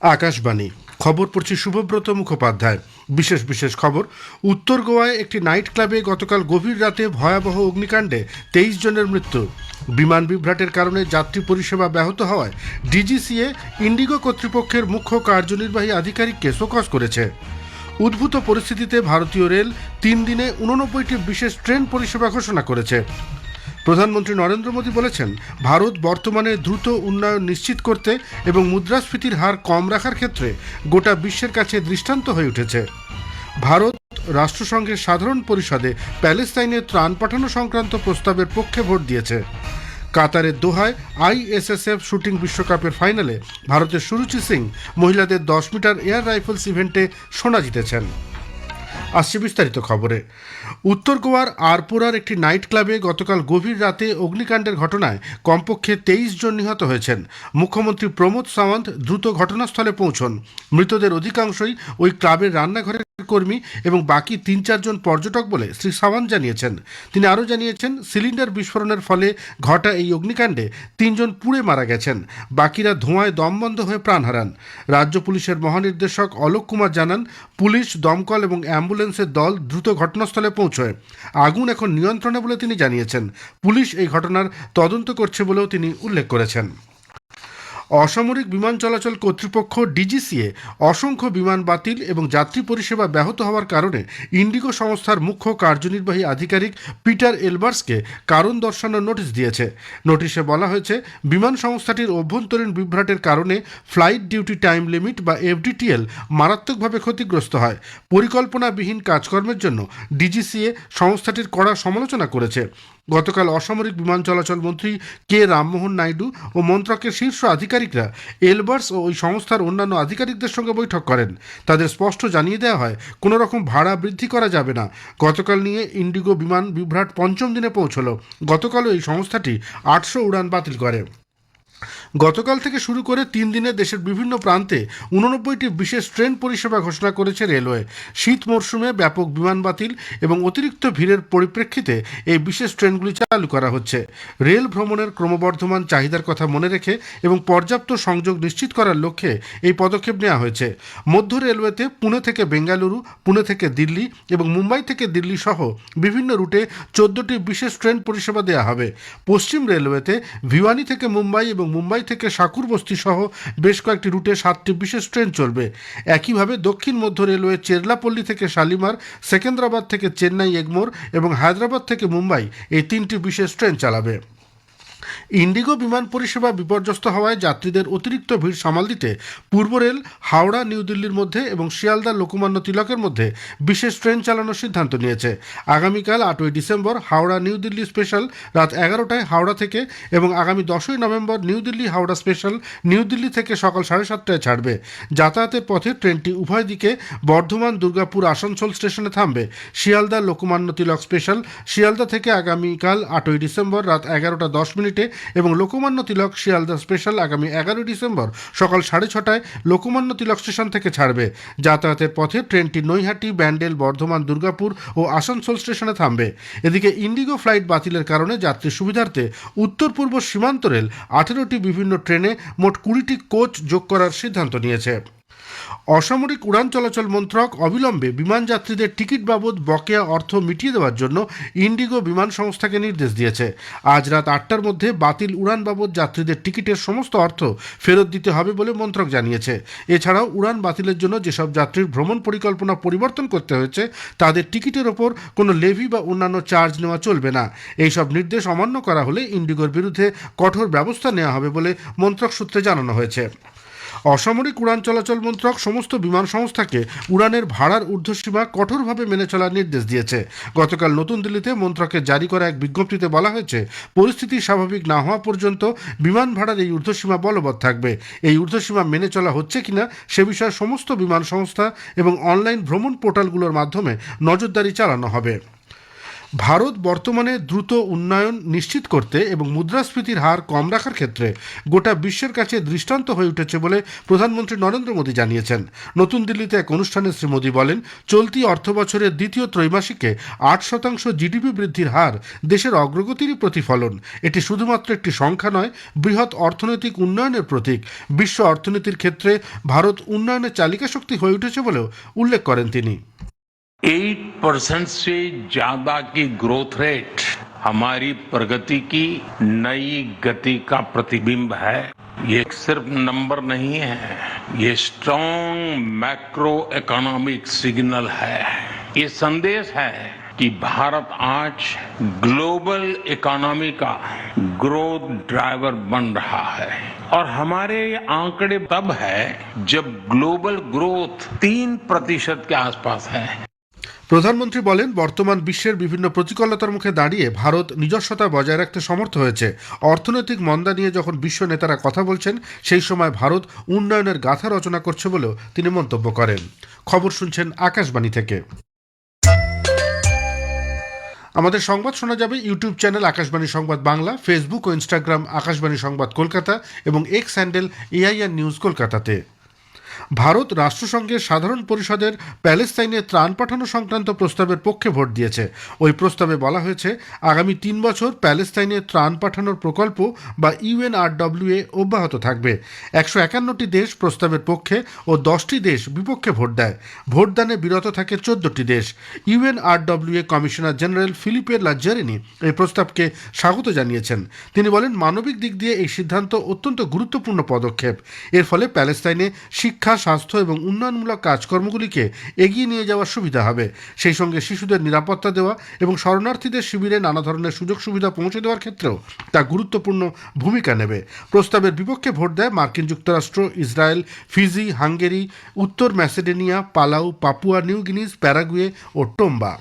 আকাশবাণী। খবর পড়ছি শুভব্রত মুখোপাধ্যায়। বিশেষ বিশেষ খবর, উত্তর গোয়ায় একটি নাইট ক্লাবে গতকাল গভীর রাতে ভয়াবহ অগ্নিকাণ্ডে তেইশ জনের মৃত্যু। বিমান বিভ্রাটের কারণে যাত্রী পরিষেবা ব্যাহত হওয়ায় ডিজিসিএ, ইন্ডিগো কর্তৃপক্ষের মুখ্য কার্যনির্বাহী আধিকারিককে শোকজ করেছে। উদ্ভূত পরিস্থিতিতে ভারতীয় রেল তিন দিনে উননব্বইটি বিশেষ ট্রেন পরিষেবা ঘোষণা করেছে। প্রধানমন্ত্রী নরেন্দ্র মোদী বলেছেন, ভারত বর্তমানে দ্রুত উন্নয়ন নিশ্চিত করতে এবং মুদ্রাস্ফীতির হার কম রাখার ক্ষেত্রে গোটা বিশ্বের কাছে দৃষ্টান্ত হয়ে উঠেছে। ভারত রাষ্ট্রসংঘের সাধারণ পরিষদে প্যালেস্তাইনে ত্রাণ পাঠানো সংক্রান্ত প্রস্তাবের পক্ষে ভোট দিয়েছে। কাতারের দোহায় আইএসএসএফ শুটিং বিশ্বকাপের ফাইনালে ভারতের সুরুচি সিং মহিলাদের দশ মিটার এয়ার রাইফেলস ইভেন্টে সোনা জিতেছেন। আসছে বিস্তারিত খবরে। উত্তর গোয়ার আরপুরার একটি নাইট ক্লাবে গতকাল গভীর রাতে অগ্নিকাণ্ডের ঘটনায় কমপক্ষে তেইশ জন নিহত হয়েছেন। মুখ্যমন্ত্রী প্রমোদ সাওয়ান্ত দ্রুত ঘটনাস্থলে পৌঁছন। মৃতদের অধিকাংশই ওই ক্লাবের রান্নাঘরের কর্মী এবং বাকি তিন, চারজন পর্যটক বলে শ্রী সাওয়ান্ত জানিয়েছেন। তিনি আরও জানিয়েছেন, সিলিন্ডার বিস্ফোরণের ফলে ঘটা এই অগ্নিকাণ্ডে তিনজন পুড়ে মারা গেছেন। বাকিরা ধোঁয়ায় দমবন্ধ হয়ে প্রাণ হারান। রাজ্য পুলিশের মহানির্দেশক অলোক কুমার জানান, পুলিশ, দমকল এবং অ্যাম্বুলেন্সের দল দ্রুত ঘটনাস্থলে পৌঁছয়। আগুন এখন নিয়ন্ত্রণে বলে তিনি জানিয়েছেন। পুলিশ এই ঘটনার তদন্ত করছে বলেও তিনি উল্লেখ করেছেন। অসামরিক বিমান চলাচল কর্তৃপক্ষ ডিজিসিএ অসংখ্য বিমান বাতিল এবং যাত্রী পরিষেবা ব্যাহত হওয়ার কারণে ইন্ডিগো সংস্থার মুখ্য কার্যনির্বাহী আধিকারিক পিটার এলবার্সকে কারণ দর্শানোর নোটিশ দিয়েছে। নোটিশে বলা হয়েছে, বিমান সংস্থাটির অভ্যন্তরীণ বিভ্রাটের কারণে ফ্লাইট ডিউটি টাইম লিমিট বা এফডিটিএল মারাত্মকভাবে ক্ষতিগ্রস্ত হয়। পরিকল্পনাবিহীন কাজকর্মের জন্য ডিজিসিএ সংস্থাটির কড়া সমালোচনা করেছে। গতকাল অসামরিক বিমান চলাচল মন্ত্রী কে রামমোহন নাইডু ও মন্ত্রকের শীর্ষ আধিকারিকরা এলবার্স ও ওই সংস্থার অন্যান্য আধিকারিকদের সঙ্গে বৈঠক করেন। তাদের স্পষ্ট জানিয়ে দেওয়া হয়, কোনো রকম ভাড়া বৃদ্ধি করা যাবে না। গতকাল নিয়ে ইন্ডিগো বিমান বিভ্রাট পঞ্চম দিনে পৌঁছল। গতকালও এই সংস্থাটি আটশো উড়ান বাতিল করে। গতকাল থেকে শুরু করে তিন দিনে দেশের বিভিন্ন প্রান্তে উননব্বইটি বিশেষ ট্রেন পরিষেবা ঘোষণা করেছে রেলওয়ে। শীত মরশুমে ব্যাপক বিমান বাতিল এবং অতিরিক্ত ভিড়ের পরিপ্রেক্ষিতে এই বিশেষ ট্রেনগুলি চালু করা হচ্ছে। রেল ভ্রমণের ক্রমবর্ধমান চাহিদার কথা মনে রেখে এবং পর্যাপ্ত সংযোগ নিশ্চিত করার লক্ষ্যে এই পদক্ষেপ নেওয়া হয়েছে। মধ্য রেলওয়েতে পুনে থেকে বেঙ্গালুরু, পুনে থেকে দিল্লি এবং মুম্বাই থেকে দিল্লি সহ বিভিন্ন রুটে চোদ্দটি বিশেষ ট্রেন পরিষেবা দেওয়া হবে। পশ্চিম রেলওয়েতে ভিওয়ানি থেকে মুম্বাই এবং মুম্বাই থেকে সাকুর বস্তি সহ বেশ কয়েকটি রুটে সাতটি বিশেষ ট্রেন চলবে। একইভাবে দক্ষিণ মধ্য রেলওয়ে চেরলাপল্লী থেকে শালিমার, সেকেন্দ্রাবাদ থেকে চেন্নাই এগমোর এবং হায়দ্রাবাদ থেকে মুম্বাই এই তিনটি বিশেষ ট্রেন চালাবে। ইন্ডিগো বিমান পরিষেবা বিপর্যস্ত হওয়ায় যাত্রীদের অতিরিক্ত ভিড় সামাল দিতে পূর্ব রেল, হাওড়া, নিউ দিল্লির মধ্যে এবং শিয়ালদা লোকমান্য তিলকের মধ্যে বিশেষ ট্রেন চালানোর সিদ্ধান্ত নিয়েছে। আগামীকাল আটই December Howrah, New Delhi special, রাত এগারোটায় হাওড়া থেকে এবং আগামী দশই November New Delhi Howrah special, New Delhi থেকে সকাল সাড়ে সাতটায় ছাড়বে। যাতায়াতের পথে ট্রেনটি উভয় দিকে বর্ধমান, দুর্গাপুর, আসানসোল স্টেশনে থামবে। শিয়ালদা, লোকমান্য তিলক স্পেশাল, শিয়ালদা থেকে আগামীকাল আটই ডিসেম্বর রাত এগারোটা দশ মিনিটে এবং লোকমান্য তিলক শিয়ালদা স্পেশাল আগামী এগারোই ডিসেম্বর সকাল সাড়ে ছটায় লোকমান্য তিলক স্টেশন থেকে ছাড়বে। যাতায়াতের পথে ট্রেনটি নৈহাটি, ব্যান্ডেল, বর্ধমান, দুর্গাপুর ও আসানসোল স্টেশনে থামবে। এদিকে ইন্ডিগো ফ্লাইট বাতিলের কারণে যাত্রী সুবিধার্থে উত্তর পূর্ব সীমান্ত রেল আঠেরোটি বিভিন্ন ট্রেনে মোট কুড়িটি কোচ যোগ করার সিদ্ধান্ত নিয়েছে। অসামরিক উড়ান চলাচল মন্ত্রক অবিলম্বে বিমান যাত্রীদের টিকিট বাবদ বকেয়া অর্থ মিটিয়ে দেওয়ার জন্য ইন্ডিগো বিমান সংস্থাকে নির্দেশ দিয়েছে। আজ রাত আটটার মধ্যে বাতিল উড়ান বাবদ যাত্রীদের টিকিটের সমস্ত অর্থ ফেরত দিতে হবে বলে মন্ত্রক জানিয়েছে। এছাড়াও উড়ান বাতিলের জন্য যেসব যাত্রীর ভ্রমণ পরিকল্পনা পরিবর্তন করতে হয়েছে, তাদের টিকিটের ওপর কোনো লেভি বা অন্যান্য চার্জ নেওয়া চলবে না। এইসব নির্দেশ অমান্য করা হলে ইন্ডিগোর বিরুদ্ধে কঠোর ব্যবস্থা নেওয়া হবে বলে মন্ত্রক সূত্রে জানানো হয়েছে। অসামরিক উড়ান চলাচল মন্ত্রক সমস্ত বিমান সংস্থাকে উড়ানের ভাড়ার ঊর্ধ্বসীমা কঠোরভাবে মেনে চলার নির্দেশ দিয়েছে। গতকাল নতুন দিল্লিতে মন্ত্রকের জারি করা এক বিজ্ঞপ্তিতে বলা হয়েছে, পরিস্থিতি স্বাভাবিক না হওয়া পর্যন্ত বিমান ভাড়ার এই ঊর্ধ্বসীমা বলবৎ থাকবে। এই ঊর্ধ্বসীমা মেনে চলা হচ্ছে কিনা সে বিষয়ে সমস্ত বিমান সংস্থা এবং অনলাইন ভ্রমণ পোর্টালগুলোর মাধ্যমে নজরদারি চালানো হবে। ভারত বর্তমানে দ্রুত উন্নয়ন নিশ্চিত করতে এবং মুদ্রাস্ফীতির হার কম রাখার ক্ষেত্রে গোটা বিশ্বের কাছে দৃষ্টান্ত হয়ে উঠেছে বলে প্রধানমন্ত্রী নরেন্দ্র মোদী জানিয়েছেন। নতুন দিল্লিতে এক অনুষ্ঠানে শ্রী মোদী বলেন, চলতি অর্থবছরের দ্বিতীয় ত্রৈমাসিকে আট শতাংশ জিডিপি বৃদ্ধির হার দেশের অগ্রগতিরই প্রতিফলন। এটি শুধুমাত্র একটি সংখ্যা নয়, বৃহৎ অর্থনৈতিক উন্নয়নের প্রতীক। বিশ্ব অর্থনীতির ক্ষেত্রে ভারত উন্নয়নের চালিকা শক্তি হয়ে উঠেছে বলেও উল্লেখ করেন তিনি। परसेंट से ज़्यादा की ग्रोथ रेट हमारी प्रगति की नई गति का प्रतिबिंब है। ये सिर्फ़ नंबर नहीं है, ये स्ट्रॉन्ग मैक्रो इकोनॉमिक सिग्नल है। ये संदेश है कि भारत आज ग्लोबल इकोनॉमी का ग्रोथ ड्राइवर बन रहा है। और हमारे ये आंकड़े तब है जब ग्लोबल ग्रोथ तीन प्रतिशत के आसपास है। প্রধানমন্ত্রী বলেন, বর্তমান বিশ্বের বিভিন্ন প্রতিকূলতার মুখে দাঁড়িয়ে ভারত নিজস্বতা বজায় রাখতে সমর্থ হয়েছে। অর্থনৈতিক মন্দা নিয়ে যখন বিশ্ব নেতারা কথা বলছেন, সেই সময় ভারত উন্নয়নের গাথা রচনা করছে বলেও তিনি মন্তব্য করেন। খবর শুনছেন আকাশবাণী থেকে। আমাদের সংবাদ শোনা যাবে YouTube channel Akashvani Sangbad Bangla, Facebook ও ইনস্টাগ্রাম আকাশবাণী সংবাদ কলকাতা এবং এক্স হ্যান্ডেল এআইআর নিউজ কলকাতাতে। ভারত রাষ্ট্রসংঘের সাধারণ পরিষদের প্যালেস্তাইনে ত্রাণ পাঠানো সংক্রান্ত প্রস্তাবের পক্ষে ভোট দিয়েছে। ওই প্রস্তাবে বলা হয়েছে, আগামী তিন বছর প্যালেস্তাইনে ত্রাণ পাঠানোর প্রকল্প বা ইউএনআরডব্লিউএ অব্যাহত থাকবে। একশো একান্নটি দেশ প্রস্তাবের পক্ষে ও দশটি দেশ বিপক্ষে ভোট দেয়। ভোটদানে বিরত থাকে চোদ্দটি দেশ। UNRWA commissioner general Philippe Lazzarini এই প্রস্তাবকে স্বাগত জানিয়েছেন। তিনি বলেন, মানবিক দিক দিয়ে এই সিদ্ধান্ত অত্যন্ত গুরুত্বপূর্ণ পদক্ষেপ। এর ফলে প্যালেস্তাইনে শিক্ষা স্বাস্থ্য এবং উন্নয়নমূলক কাজকর্মগুলিকে এগিয়ে নিয়ে যাওয়ার সুবিধা হবে। সেই সঙ্গে শিশুদের নিরাপত্তা দেওয়া এবং শরণার্থীদের শিবিরে নানা ধরনের সুযোগ সুবিধা পৌঁছে দেওয়ার ক্ষেত্রেও তা গুরুত্বপূর্ণ ভূমিকা নেবে। প্রস্তাবের বিপক্ষে ভোট দেয় মার্কিন যুক্তরাষ্ট্র, ইসরায়েল, ফিজি, হাঙ্গেরি, উত্তর Macedonia, Palau, Papua New Guinea Paraguay ও টোম্বা।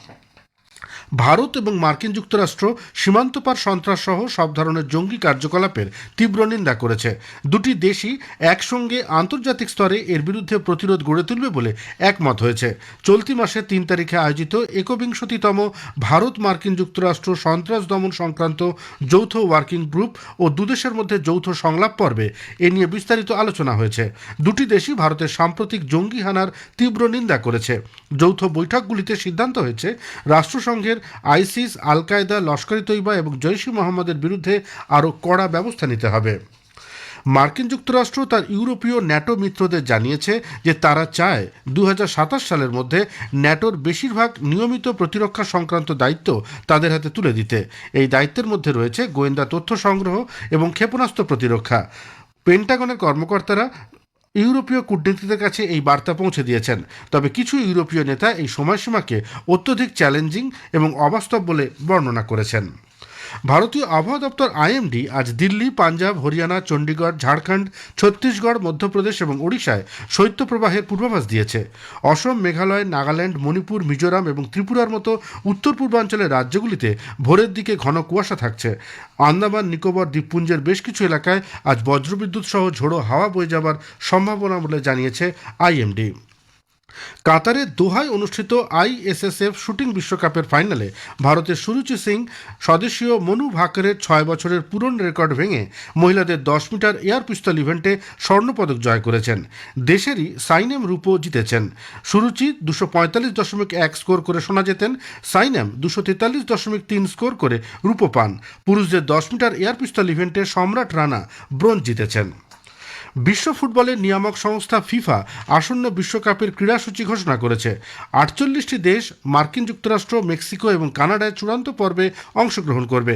ভারত এবং মার্কিন যুক্তরাষ্ট্র সীমান্তপার সন্ত্রাস সহ সব ধরনের জঙ্গি কার্যকলাপের তীব্র নিন্দা করেছে। দুটি দেশই একসঙ্গে আন্তর্জাতিক স্তরে এর বিরুদ্ধে প্রতিরোধ গড়ে তুলবে বলে একমত হয়েছে। চলতি মাসের তিন তারিখে আয়োজিত একবিংশতিতম ভারত মার্কিন যুক্তরাষ্ট্র সন্ত্রাস দমন সংক্রান্ত যৌথ ওয়ার্কিং গ্রুপ ও দুদেশের মধ্যে যৌথ সংলাপ পর্বে এ নিয়ে বিস্তারিত আলোচনা হয়েছে। দুটি দেশই ভারতের সাম্প্রতিক জঙ্গি হানার তীব্র নিন্দা করেছে। যৌথ বৈঠকগুলিতে সিদ্ধান্ত হয়েছে, রাষ্ট্রসংঘের আইসিস আল কায়দা লস্করি তৈবা এবং জৈশ মোহাম্মদের বিরুদ্ধে আরও কড়া ব্যবস্থা নিতে হবে। মার্কিন যুক্তরাষ্ট্র তার ইউরোপীয় ন্যাটো মিত্রদের জানিয়েছে যে তারা চায় দু হাজার সাতাশ সালের মধ্যে ন্যাটোর বেশিরভাগ নিয়মিত প্রতিরক্ষা সংক্রান্ত দায়িত্ব তাদের হাতে তুলে দিতে। এই দায়িত্বের মধ্যে রয়েছে গোয়েন্দা তথ্য সংগ্রহ এবং ক্ষেপণাস্ত্র প্রতিরক্ষা। পেন্টাগনের কর্মকর্তারা ইউরোপীয় কূটনীতিদের কাছে এই বার্তা পৌঁছে দিয়েছেন। তবে কিছু ইউরোপীয় নেতা এই সময়সীমাকে অত্যধিক চ্যালেঞ্জিং এবং অবাস্তব বলে বর্ণনা করেছেন। ভারতীয় আবহাওয়া দপ্তর আইএমডি আজ দিল্লি, পাঞ্জাব, হরিয়ানা, চণ্ডীগড়, ঝাড়খণ্ড, ছত্তিশগড়, মধ্যপ্রদেশ এবং ওড়িশায় শৈত্যপ্রবাহের পূর্বাভাস দিয়েছে। অসম, মেঘালয়, নাগাল্যান্ড, মণিপুর, মিজোরাম এবং ত্রিপুরার মতো উত্তর পূর্বাঞ্চলের রাজ্যগুলিতে ভোরের দিকে ঘন কুয়াশা থাকছে। আন্দামান, নিকোবর, দ্বীপপুঞ্জের বেশ কিছু এলাকায় আজ বজ্রবিদ্যুৎ সহ ঝোড়ো হাওয়া বয়ে যাবার সম্ভাবনা বলে জানিয়েছে আইএমডি কাতারের দোহায় অনুষ্ঠিত আইএসএসএফ শুটিং বিশ্বকাপের ফাইনালে ভারতের সুরুচি সিং, স্বদেশীয় মনু ভাকরের ছয় বছরের পুরন রেকর্ড ভেঙে মহিলাদের দশ মিটার এয়ার পিস্তল ইভেন্টে স্বর্ণপদক জয় করেছেন। দেশেরই সাইনেম রূপো জিতেছেন। সুরুচি দুশো পঁয়তাল্লিশ দশমিক এক স্কোর করে শোনা যেতেন সাইনেম দুশো তেতাল্লিশ দশমিক তিন স্কোর করে রূপো পান। পুরুষদের দশ মিটার এয়ার পিস্তল ইভেন্টে সম্রাট রানা ব্রোঞ্জ জিতেছেন। বিশ্ব ফুটবলের নিয়ামক সংস্থা ফিফা আসন্ন বিশ্বকাপের ক্রীড়াসূচি ঘোষণা করেছে। আটচল্লিশটি দেশ, মার্কিন যুক্তরাষ্ট্র, মেক্সিকো এবং কানাডায় চূড়ান্ত পর্বে অংশগ্রহণ করবে।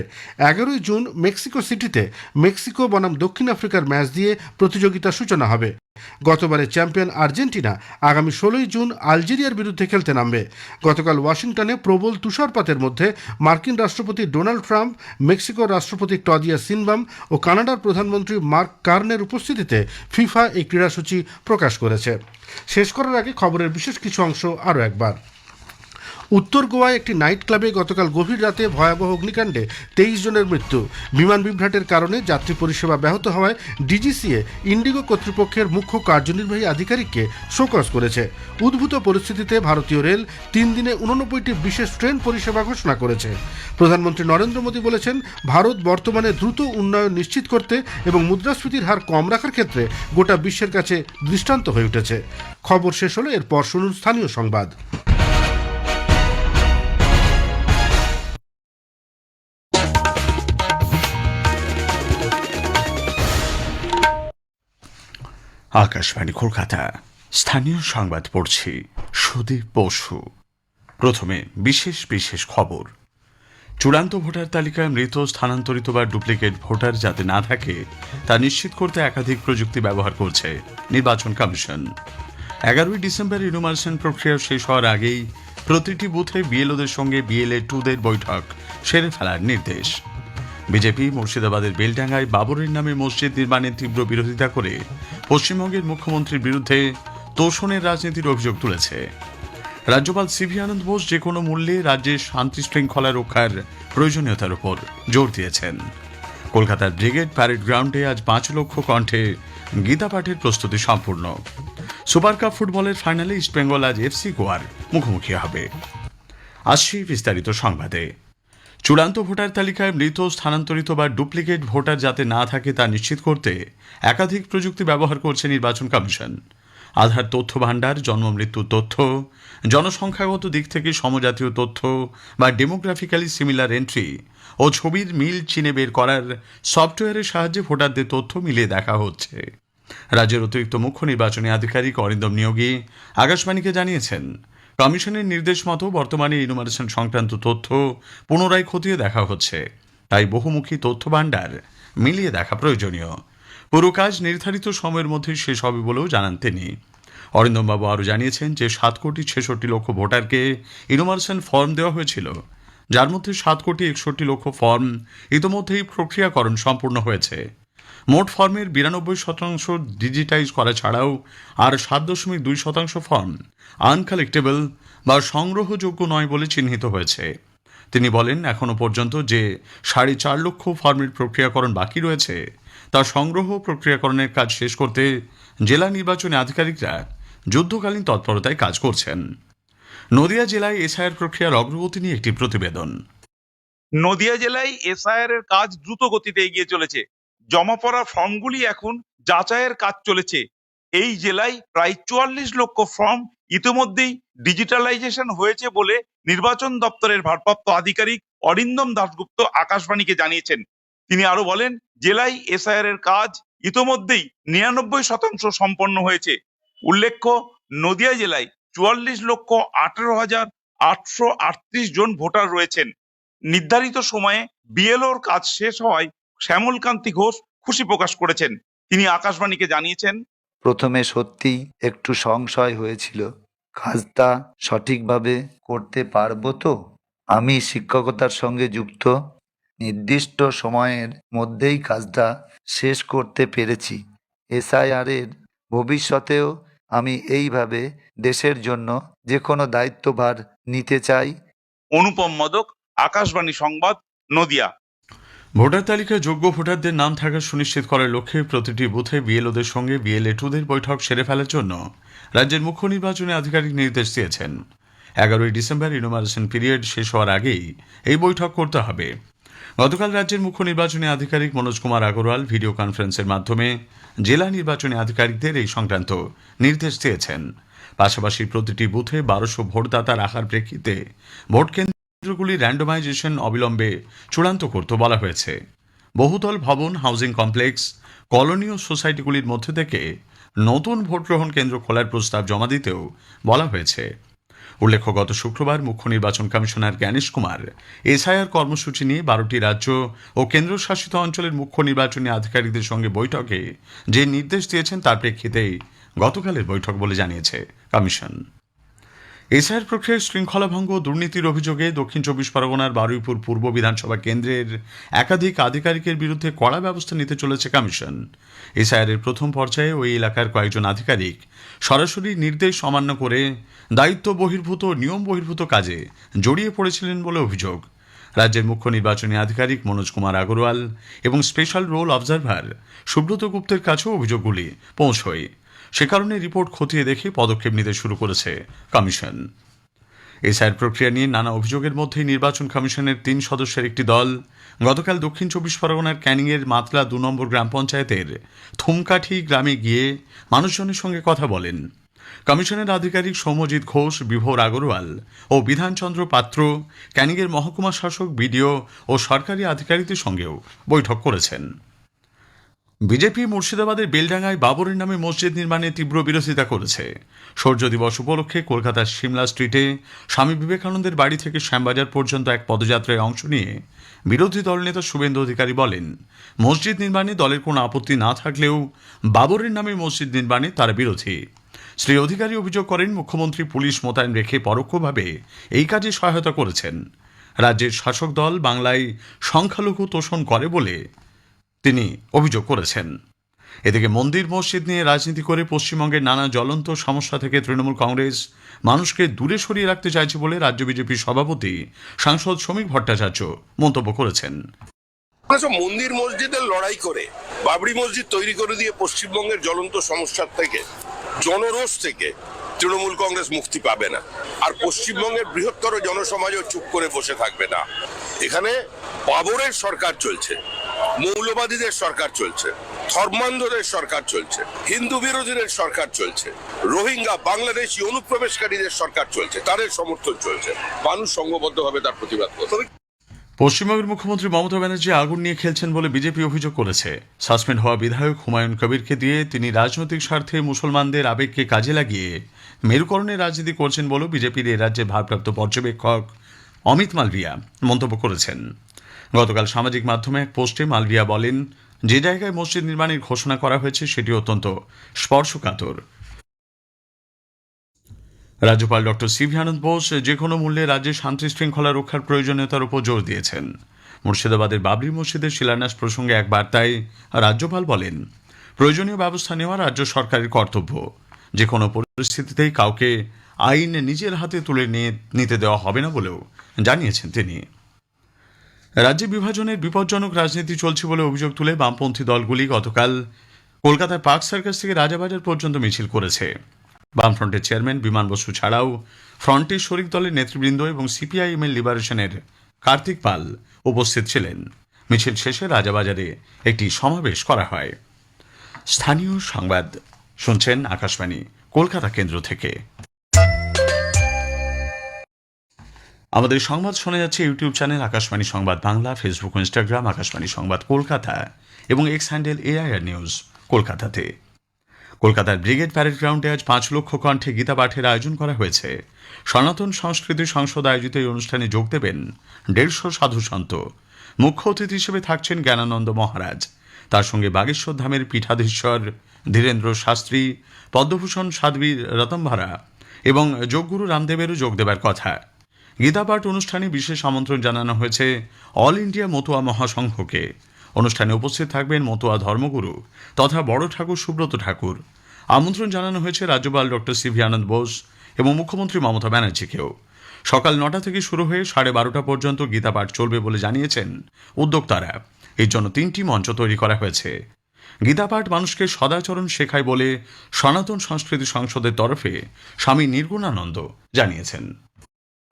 এগারোই জুন মেক্সিকো সিটিতে মেক্সিকো বনাম দক্ষিণ আফ্রিকার ম্যাচ দিয়ে প্রতিযোগিতার সূচনা হবে। গতবারের চ্যাম্পিয়ন আর্জেন্টিনা আগামী ষোলোই জুন আলজেরিয়ার বিরুদ্ধে খেলতে নামবে। গতকাল ওয়াশিংটনে প্রবল তুষারপাতের মধ্যে মার্কিন রাষ্ট্রপতি ডোনাল্ড ট্রাম্প, মেক্সিকোর রাষ্ট্রপতি টদিয়া সিনবাম ও কানাডার প্রধানমন্ত্রী মার্ক কার্নের উপস্থিতিতে ফিফা এই ক্রীড়াসূচি প্রকাশ করেছে। শেষ করার আগে খবরের বিশেষ কিছু অংশ আরও একবার। উত্তর গোয়ায় একটি নাইট ক্লাবে গতকাল গভীর রাতে ভয়াবহ অগ্নিকাণ্ডে তেইশ জনের মৃত্যু। বিমান বিভ্রাটের কারণে যাত্রী পরিষেবা ব্যাহত হওয়ায় ডিজিসিএ, ইন্ডিগো কর্তৃপক্ষের মুখ্য কার্যনির্বাহী আধিকারিককে শোকজ করেছে। উদ্ভূত পরিস্থিতিতে ভারতীয় রেল তিন দিনে উননব্বইটি বিশেষ ট্রেন পরিষেবা ঘোষণা করেছে। প্রধানমন্ত্রী নরেন্দ্র মোদী বলেছেন, ভারত বর্তমানে দ্রুত উন্নয়ন নিশ্চিত করতে এবং মুদ্রাস্ফীতির হার কম রাখার ক্ষেত্রে গোটা বিশ্বের কাছে দৃষ্টান্ত হয়ে উঠেছে। খবর শেষ হলো এরপর শুনুন স্থানীয় সংবাদ। আকাশবাণী কলকাতা। স্থানীয় সংবাদ পড়ছি সুদীপ বসু। প্রথমে বিশেষ বিশেষ খবর। চূড়ান্ত ভোটার তালিকায় মৃত, স্থানান্তরিত বা ডুপ্লিকেট ভোটার যাতে না থাকে, তা নিশ্চিত করতে একাধিক প্রযুক্তি ব্যবহার করছে নির্বাচন কমিশন। এগারোই ডিসেম্বর ইনোমার্শন প্রক্রিয়া শেষ হওয়ার আগেই প্রতিটি বুথে বিএলওদের সঙ্গে বিএলএ টুদের বৈঠক সেরে ফেলার নির্দেশ। বিজেপি মুর্শিদাবাদের বেলডাঙ্গায় বাবরের নামে মসজিদ নির্মাণের তীব্র বিরোধিতা করে পশ্চিমবঙ্গের মুখ্যমন্ত্রীর বিরুদ্ধে তোষণের রাজনীতির অভিযোগ তুলেছে। রাজ্যপাল সিভি আনন্দ বোস যে কোনো মূল্যে রাজ্যের শান্তি শৃঙ্খলা রক্ষার প্রয়োজনীয়তার উপর জোর দিয়েছেন। কলকাতার ব্রিগেড প্যারেড গ্রাউন্ডে আজ পাঁচ লক্ষ কণ্ঠে গীতা পাঠের প্রস্তুতি সম্পূর্ণ। সুপার কাপ ফুটবলের ফাইনালে ইস্টবেঙ্গল আজ এফসি গোয়ার মুখোমুখি হবে। আসছি বিস্তারিত সংবাদে। চূড়ান্ত ভোটার তালিকায় মৃত, স্থানান্তরিত বা ডুপ্লিকেট ভোটার যাতে না থাকে তা নিশ্চিত করতে একাধিক প্রযুক্তি ব্যবহার করছে নির্বাচন কমিশন। আধার তথ্য ভাণ্ডার, জন্ম মৃত্যুর তথ্য, জনসংখ্যাগত দিক থেকে সমজাতীয় তথ্য বা ডেমোগ্রাফিক্যালি সিমিলার এন্ট্রি ও ছবির মিল চিনে বের করার সফটওয়্যারের সাহায্যে ভোটারদের তথ্য মিলিয়ে দেখা হচ্ছে। রাজ্যের অতিরিক্ত মুখ্য নির্বাচনী আধিকারিক অরিন্দম নিয়োগী আকাশবাণীকে জানিয়েছেন কমিশনের নির্দেশ মতো বর্তমানে ইনুমারেশন সংক্রান্ত তথ্য পুনরায় খতিয়ে দেখা হচ্ছে। তাই বহুমুখী তথ্য ভাণ্ডার মিলিয়ে দেখা প্রয়োজনীয়। পুরো কাজ নির্ধারিত সময়ের মধ্যে শেষ হবে বলেও জানান তিনি। অরিন্দমবাবু আরও জানিয়েছেন যে সাত কোটি ছেষট্টি লক্ষ ভোটারকে ইনোমারেশন ফর্ম দেওয়া হয়েছিল। যার মধ্যে সাত কোটি একষট্টি লক্ষ ফর্ম ইতোমধ্যেই প্রক্রিয়াকরণ সম্পূর্ণ হয়েছে। মোট ফর্মের বিরানব্বই শতাংশ ডিজিটাইজ করা ছাড়াও আর সাত দশমিক দুই শতাংশ ফর্ম আনকালেক্টেবল বা সংগ্রহযোগ্য নয় বলে চিহ্নিত হয়েছে। তিনি বলেন এখনও পর্যন্ত যে সাড়ে চার লক্ষ ফর্মের প্রক্রিয়াকরণ বাকি রয়েছে, তা সংগ্রহ প্রক্রিয়াকরণের কাজ শেষ করতে জেলা নির্বাচনী আধিকারিকরা যুদ্ধকালীন তৎপরতায় কাজ করছেন। নদিয়া জেলায় এসআইআর প্রক্রিয়ার অগ্রগতি নিয়ে একটি প্রতিবেদন। নদিয়া জেলায় এসআইআর এর কাজ দ্রুত গতিতে এগিয়ে চলেছে। জমা পড়া ফর্মগুলি এখন যাচাইয়ের কাজ চলেছে। এই জেলায় প্রায় চুয়াল্লিশ লক্ষ ফর্ম ইতিমধ্যেই ডিজিটালাইজেশন হয়েছে বলে নির্বাচন দপ্তরের ভারপ্রাপ্ত আধিকারিক অরিন্দম দাশগুপ্ত আকাশবাণীকে জানিয়েছেন। তিনি আরও বলেন, জেলায় এসআইআর এর কাজ ইতোমধ্যেই নিরানব্বই শতাংশ সম্পন্ন হয়েছে। উল্লেখ্য, নদিয়া জেলায় চুয়াল্লিশ লক্ষ আঠারো হাজার আটশো আটত্রিশ জন ভোটার রয়েছেন। নির্ধারিত সময়ে বিএলওর কাজ শেষ হওয়ায় শ্যামলকান্তি ঘোষ খুশি প্রকাশ করেছেন। তিনি আকাশবাণীকে জানিয়েছেন প্রথমে সত্যি একটু সংশয় হয়েছিল। কাজটা সঠিকভাবে করতে পারব তো? আমি শিক্ষকতার সঙ্গে যুক্ত। নির্দিষ্ট সময়ের মধ্যেই কাজটা শেষ করতে পেরেছি। এসআইআরের ভবিষ্যতেও আমি এইভাবে দেশের জন্য যে কোনো দায়িত্বভার নিতে চাই। অনুপম মদক আকাশবাণী সংবাদ নদিয়া। ভোটার তালিকায় যোগ্য ভোটারদের নাম থাকা সুনিশ্চিত করার লক্ষ্যে প্রতিটি বুথে বিএলওদের সঙ্গে বিএলএ টুদের বৈঠক সেরে ফেলার জন্য রাজ্যের মুখ্য নির্বাচনী আধিকারিক নির্দেশ দিয়েছেন। এগারোই ডিসেম্বর ইনোমারেশন পিরিয়ড শেষ হওয়ার আগেই এই বৈঠক করতে হবে। গতকাল রাজ্যের মুখ্য নির্বাচনী আধিকারিক মনোজ কুমার আগরওয়াল ভিডিও কনফারেন্সের মাধ্যমে জেলা নির্বাচনী আধিকারিকদের এই সংক্রান্ত নির্দেশ দিয়েছেন। পাশাপাশি প্রতিটি বুথে বারোশো ভোটদাতা রাখার প্রেক্ষিতে ভোট কেন্দ্রগুলি র্যান্ডমাইজেশন অবিলম্বে চূড়ান্ত করতে বলা হয়েছে। বহুতল ভবন হাউজিং কমপ্লেক্স কলোনি ও সোসাইটিগুলির মধ্যে থেকে নতুন ভোট গ্রহণ কেন্দ্র খোলার প্রস্তাব জমা দিতেও বলা হয়েছে। উল্লেখ্য, গত শুক্রবার মুখ্য নির্বাচন কমিশনার জ্ঞানেশ কুমার এসআইআর কর্মসূচি নিয়ে বারোটি রাজ্য ও কেন্দ্রশাসিত অঞ্চলের মুখ্য নির্বাচনী আধিকারিকদের সঙ্গে বৈঠকে যে নির্দেশ দিয়েছেন তার প্রেক্ষিতেই গতকালের বৈঠক বলে জানিয়েছে কমিশন। এসআইয়ের প্রক্রিয়ায় শৃঙ্খলাভঙ্গ দুর্নীতির অভিযোগে দক্ষিণ চব্বিশ পরগনার বারুইপুর পূর্ব বিধানসভা কেন্দ্রের একাধিক আধিকারিকের বিরুদ্ধে কড়া ব্যবস্থা নিতে চলেছে কমিশন। এসআইআরের প্রথম পর্যায়ে ওই এলাকার কয়েকজন আধিকারিক সরাসরি নির্দেশ অমান্য করে দায়িত্ব বহির্ভূত নিয়ম বহির্ভূত কাজে জড়িয়ে পড়েছিলেন বলে অভিযোগ। রাজ্যের মুখ্য নির্বাচনী আধিকারিক মনোজ কুমার আগরওয়াল এবং স্পেশাল রোল অবজারভার সুব্রত গুপ্তের কাছেও অভিযোগগুলি পৌঁছয়। সে কারণে রিপোর্ট খতিয়ে দেখে পদক্ষেপ নিতে শুরু করেছে কমিশন। এসআইয়ের প্রক্রিয়া নিয়ে নানা অভিযোগের মধ্যেই নির্বাচন কমিশনের তিন সদস্যের একটি দল, গতকাল দক্ষিণ চব্বিশ পরগনার ক্যানিংয়ের মাতলা দু নম্বর গ্রাম পঞ্চায়েতের থুমকাঠি গ্রামে গিয়ে মানুষজনের সঙ্গে কথা বলেন। কমিশনের আধিকারিক সৌম্যজিৎ ঘোষ, বিভোর আগরওয়াল ও বিধানচন্দ্র পাত্র ক্যানিংয়ের মহকুমা শাসক বিডিও ও সরকারি আধিকারিকদের সঙ্গেও বৈঠক করেছেন। বিজেপি মুর্শিদাবাদের বেলডাঙ্গায় বাবরের নামে মসজিদ নির্মাণে তীব্র বিরোধিতা করেছে। সূর্য দিবস উপলক্ষে কলকাতার সিমলা স্ট্রিটে স্বামী বিবেকানন্দের বাড়ি থেকে শ্যামবাজার পর্যন্ত এক পদযাত্রায় অংশ নিয়ে বিরোধী দলনেতা শুভেন্দু অধিকারী বলেন, মসজিদ নির্মাণে দলের কোনো আপত্তি না থাকলেও বাবরের নামে মসজিদ নির্মাণে তারা বিরোধী। শ্রী অধিকারী অভিযোগ করেন, মুখ্যমন্ত্রী পুলিশ মোতায়েন রেখে পরোক্ষভাবে এই কাজে সহায়তা করেছেন। রাজ্যের শাসক দল বাংলায় সংখ্যালঘু তোষণ করে বলে তিনি অভিযোগ করেছেন। এদিকে মন্দির মসজিদ নিয়ে রাজনীতি করে পশ্চিমবঙ্গের নানা জ্বলন্ত সমস্যা থেকে তৃণমূল কংগ্রেস মানুষকে দূরে সরিয়ে রাখতে চাইছে বলে রাজ্য বিজেপির সভাপতি সাংসদ শ্রমিক ভট্টাচার্য মন্তব্য করেছেন। মন্দির মসজিদের লড়াই করে, বাবরি মসজিদ তৈরি করে দিয়ে পশ্চিমবঙ্গের জ্বলন্ত সমস্যার থেকে, জনরোষ থেকে তৃণমূল কংগ্রেস মুক্তি পাবে না। আর পশ্চিমবঙ্গের বৃহত্তর জনসমাজও চুপ করে বসে থাকবে না। এখানে বাবরের সরকার চলছে। মৌলবাদীদের সরকার চলছে ধর্মান্ধদের সরকার চলছে হিন্দু বিরোধীদের সরকার চলছে রোহিঙ্গা বাংলাদেশি অনুপ্রবেশকারীদের সরকার চলছে তাদের সমর্থন চলছে। মানুষ সংঘবদ্ধভাবে তার প্রতিবাদ করবে পশ্চিমবঙ্গের মুখ্যমন্ত্রী মমতা ব্যানার্জি আগুন নিয়ে খেলছেন বলে বিজেপি অভিযোগ করেছে। সাসপেন্ড হওয়া বিধায়ক হুমায়ুন কবিরকে দিয়ে তিনি রাজনৈতিক স্বার্থে মুসলমানদের আবেগকে কাজে লাগিয়ে মেরুকরণের রাজনীতি করছেন বলেও বিজেপির এ রাজ্যের ভারপ্রাপ্ত পর্যবেক্ষক অমিত মালভিয়া মন্তব্য করেছেন। গতকাল সামাজিক মাধ্যমে এক পোস্টে মালভিয়া বলেন, যে জায়গায় মসজিদ নির্মাণের ঘোষণা করা হয়েছে, সেটি অত্যন্ত স্পর্শকাতর। রাজ্যপাল ডক্টর সিভি আনন্দ বোস যে কোনো মূল্যে রাজ্যে শান্তি শৃঙ্খলা রক্ষার প্রয়োজনীয়তার উপর জোর দিয়েছেন। মুর্শিদাবাদের বাবরি মসজিদের শিলান্যাস প্রসঙ্গে এক বার্তায় রাজ্যপাল বলেন, প্রয়োজনীয় ব্যবস্থা নেওয়া রাজ্য সরকারের কর্তব্য। যে কোনো পরিস্থিতিতেই কাউকে আইন নিজের হাতে তুলে নিয়ে, নিতে দেওয়া হবে না বলেও জানিয়েছেন তিনি। রাজ্যে বিভাজনের বিপজ্জনক রাজনীতি চলছে বলে অভিযোগ তুলে বামপন্থী দলগুলি গতকাল কলকাতার পার্ক সার্কাস থেকে রাজাবাজার পর্যন্ত মিছিল করেছে। বামফ্রন্টের চেয়ারম্যান বিমান বসু ছাড়াও ফ্রন্টের শরিক দলের নেতৃবৃন্দ এবং সিপিআইএম এর লিবারেশনের কার্তিক পাল উপস্থিত ছিলেন। মিছিল শেষে রাজাবাজারে একটি সমাবেশ করা হয়। স্থানীয় সংবাদ, শুনছেন আকাশবাণী, কলকাতা কেন্দ্র থেকে। আমাদের সংবাদ শোনা যাচ্ছে ইউটিউব চ্যানেল আকাশবাণী সংবাদ বাংলা, ফেসবুক ইনস্টাগ্রাম, আকাশবাণী সংবাদ কলকাতা এবং এক্স হ্যান্ডেল এআইআর নিউজ কলকাতাতে। কলকাতার ব্রিগেড প্যারেড গ্রাউন্ডে আজ পাঁচ লক্ষ কণ্ঠে গীতা পাঠের আয়োজন করা হয়েছে। সনাতন সংস্কৃতি সংসদ আয়োজিত এই অনুষ্ঠানে যোগ দেবেন দেড়শো সাধু সন্ত। মুখ্য অতিথি হিসেবে থাকছেন জ্ঞানানন্দ মহারাজ। তার সঙ্গে বাগেশ্বর ধামের পীঠাধীশ্বর ধীরেন্দ্র শাস্ত্রী, পদ্মভূষণ সাধ্বী রতম্ভারা এবং যোগগুরু রামদেবেরও যোগ দেবার কথা। গীতাপাঠ অনুষ্ঠানে বিশেষ আমন্ত্রণ জানানো হয়েছে অল ইন্ডিয়া মতুয়া মহাসংঘকে। অনুষ্ঠানে উপস্থিত থাকবেন মতুয়া ধর্মগুরু তথা বড় ঠাকুর সুব্রত ঠাকুর। আমন্ত্রণ জানানো হয়েছে রাজ্যপাল ডক্টর সিভি আনন্দ বোস এবং মুখ্যমন্ত্রী মমতা ব্যানার্জিকেও। সকাল নটা থেকে শুরু হয়ে সাড়ে বারোটা পর্যন্ত গীতাপাঠ চলবে বলে জানিয়েছেন উদ্যোক্তারা। এর জন্য তিনটি মঞ্চ তৈরি করা হয়েছে। গীতাপাঠ মানুষকে সদাচরণ শেখায় বলে সনাতন সংস্কৃতি সংসদের তরফে স্বামী নির্গুণানন্দ জানিয়েছেন।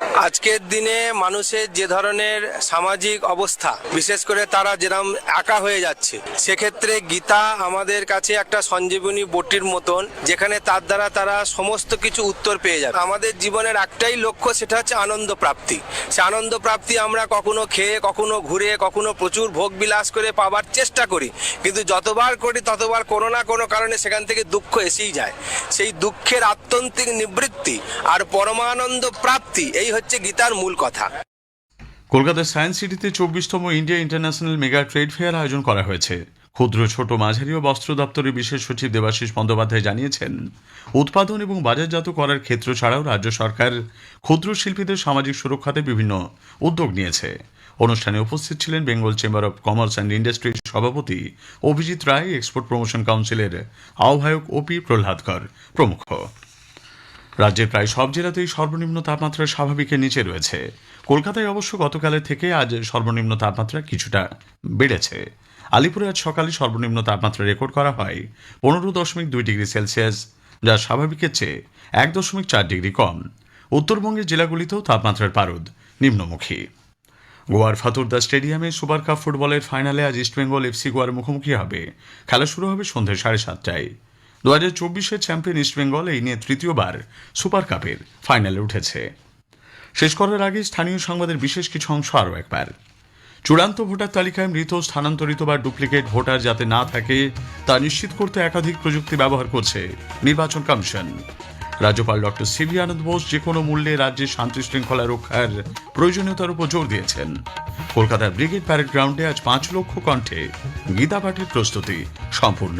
আজকের দিনে মানুষের যে ধরনের সামাজিক অবস্থা, বিশেষ করে তারা যেরকম একা হয়ে যাচ্ছে, সেক্ষেত্রে গীতা আমাদের কাছে একটা সঞ্জীবনী বটির মতন, যেখানে তার দ্বারা তারা সমস্ত কিছু উত্তর পেয়ে যাবে। আমাদের জীবনের একটাই লক্ষ্য, সেটা হচ্ছে আনন্দ প্রাপ্তি। সে আনন্দ প্রাপ্তি আমরা কখনো খেয়ে, কখনো ঘুরে, কখনো প্রচুর ভোগ বিলাস করে পাবার চেষ্টা করি। কিন্তু যতবার করি, ততবার কোনো না কোনো কারণে সেখান থেকে দুঃখ এসেই যায়। সেই দুঃখের আত্যন্তিক নিবৃত্তি আর পরমানন্দ প্রাপ্তি, এই হচ্ছে গীতার মূল কথা। কলকাতার সায়েন্স সিটিতে চব্বিশতম India international mega trade fair আয়োজন করা হয়েছে। ক্ষুদ্র, ছোট, মাঝারি ও বস্ত্র দপ্তরের বিশেষ সচিব দেবাশিস বন্দ্যোপাধ্যায় জানিয়েছেন, উৎপাদন এবং বাজারজাত করার ক্ষেত্র ছাড়াও রাজ্য সরকার ক্ষুদ্র শিল্পীদের সামাজিক সুরক্ষাতে বিভিন্ন উদ্যোগ নিয়েছে। অনুষ্ঠানে উপস্থিত ছিলেন Bengal chamber of commerce and ইন্ডাস্ট্রির সভাপতি অভিজিৎ রায়, এক্সপোর্ট প্রমোশন কাউন্সিলের আহ্বায়ক ওপি প্রহ্লাদকর প্রমুখ। রাজ্যের প্রায় সব জেলাতেই সর্বনিম্ন তাপমাত্রা স্বাভাবিকের নিচে রয়েছে। কলকাতায় অবশ্য গতকালের থেকে আজ সর্বনিম্ন তাপমাত্রা কিছুটা বেড়েছে। আলিপুরে আজ সকালে সর্বনিম্ন তাপমাত্রা রেকর্ড করা হয় পনেরো দশমিক দুই ডিগ্রি সেলসিয়াস, যা স্বাভাবিকের চেয়ে এক দশমিক চার ডিগ্রি কম। উত্তরবঙ্গের জেলাগুলিতেও তাপমাত্রার পারদ নিম্নমুখী। গোয়ার ফাতুর্দা স্টেডিয়ামে সুপার কাপ ফুটবলের ফাইনালে আজ ইস্টবেঙ্গল এফসি গোয়ার মুখোমুখি হবে। খেলা শুরু হবে সন্ধ্যে সাড়ে সাতটায়। দু হাজার চব্বিশের চ্যাম্পিয়ন ইস্টবেঙ্গল এই নিয়ে তৃতীয়বার সুপার কাপের ফাইনালে উঠেছে। শেষ করার আগে স্থানীয় সংবাদের বিশেষ কিছু অংশ আরও একবার। চূড়ান্ত ভোটার তালিকায় মৃত, স্থানান্তরিত বা ডুপ্লিকেট ভোটার যাতে না থাকে, তা নিশ্চিত করতে একাধিক প্রযুক্তি ব্যবহার করছে নির্বাচন কমিশন। রাজ্যপাল ডক্টর সিভি আনন্দ বোস যে কোনো মূল্যে রাজ্যে শান্তি শৃঙ্খলা রক্ষার প্রয়োজনীয়তার উপর জোর দিয়েছেন। কলকাতার ব্রিগেড প্যারেড গ্রাউন্ডে আজ পাঁচ লক্ষ কণ্ঠে গীতা পাঠের প্রস্তুতি সম্পূর্ণ।